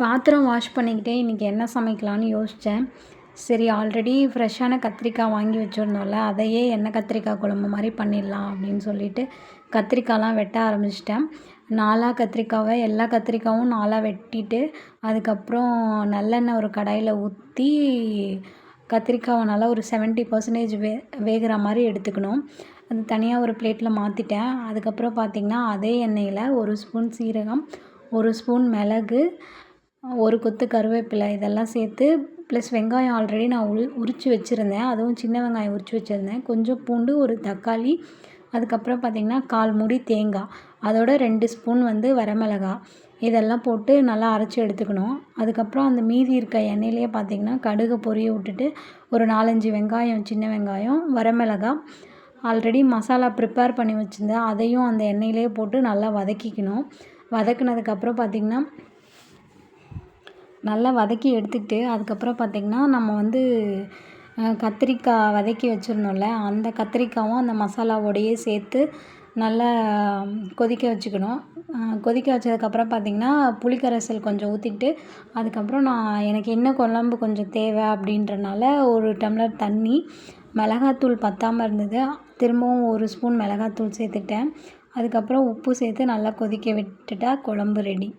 பாத்திரம் வாஷ் பண்ணிக்கிட்டே இன்றைக்கி என்ன சமைக்கலான்னு யோசித்தேன் சரி ஆல்ரெடி ஃப்ரெஷ்ஷான கத்திரிக்காய் வாங்கி வச்சுருந்தோம்ல அதையே எண்ணெய் கத்திரிக்காய் குழம்பு மாதிரி பண்ணிடலாம் அப்படின்னு சொல்லிட்டு கத்திரிக்காயெலாம் வெட்ட ஆரம்பிச்சிட்டேன். நாலாக கத்திரிக்காவை எல்லா கத்திரிக்காயும் நாலாக வெட்டிட்டு அதுக்கப்புறம் நல்லெண்ணெய் ஒரு கடாயில் ஊற்றி கத்திரிக்காவை நல்லா ஒரு செவன்ட்டி பர்சன்டேஜ் வே வேகிற மாதிரி எடுத்துக்கணும். அது தனியாக ஒரு பிளேட்டில் மாற்றிட்டேன் அதுக்கப்புறம் பார்த்திங்கன்னா அதே எண்ணெயில் ஒரு ஸ்பூன் சீரகம் ஒரு ஸ்பூன் மிளகு ஒரு கொத்து கருவேப்பிலை இதெல்லாம் சேர்த்து ப்ளஸ் வெங்காயம் ஆல்ரெடி நான் உள் உரித்து வச்சுருந்தேன். அதுவும் சின்ன வெங்காயம் உரித்து வச்சுருந்தேன். கொஞ்சம் பூண்டு ஒரு தக்காளி அதுக்கப்புறம் பார்த்திங்கன்னா கால் மூடி தேங்காய். அதோட ரெண்டு ஸ்பூன் வந்து வரமிளகா. இதெல்லாம் போட்டு நல்லா அரைச்சி எடுத்துக்கணும். அதுக்கப்புறம் அந்த மீதி இருக்க எண்ணெயிலேயே பார்த்திங்கன்னா கடுகு பொரிய விட்டுட்டு ஒரு நாலஞ்சு வெங்காயம் சின்ன வெங்காயம் வரமிளகா. ஆல்ரெடி மசாலா ப்ரிப்பேர் பண்ணி வச்சுருந்தேன். அதையும் அந்த எண்ணெயிலேயே போட்டு நல்லா வதக்கிக்கணும். வதக்குனதுக்கப்புறம் பார்த்திங்கன்னா நல்லா வதக்கி எடுத்துக்கிட்டு அதுக்கப்புறம் பார்த்திங்கன்னா நம்ம வந்து கத்திரிக்காய் வதக்கி வச்சுருந்தோம்ல அந்த கத்திரிக்காயும் அந்த மசாலாவோடையே சேர்த்து நல்லா கொதிக்க வச்சுக்கணும். கொதிக்க வச்சதுக்கப்புறம் பார்த்திங்கன்னா புளிக்கரைசல் கொஞ்சம் ஊற்றிக்கிட்டு அதுக்கப்புறம் நான் எனக்கு என்ன குழம்பு கொஞ்சம் தேவை அப்படின்றனால ஒரு டம்ளர் தண்ணி மிளகாத்தூள் பத்தாமல் இருந்தது. திரும்பவும் ஒரு ஸ்பூன் மிளகாத்தூள் சேர்த்துட்டேன் அதுக்கப்புறம் உப்பு சேர்த்து நல்லா கொதிக்க விட்டுட்டா குழம்பு ரெடி.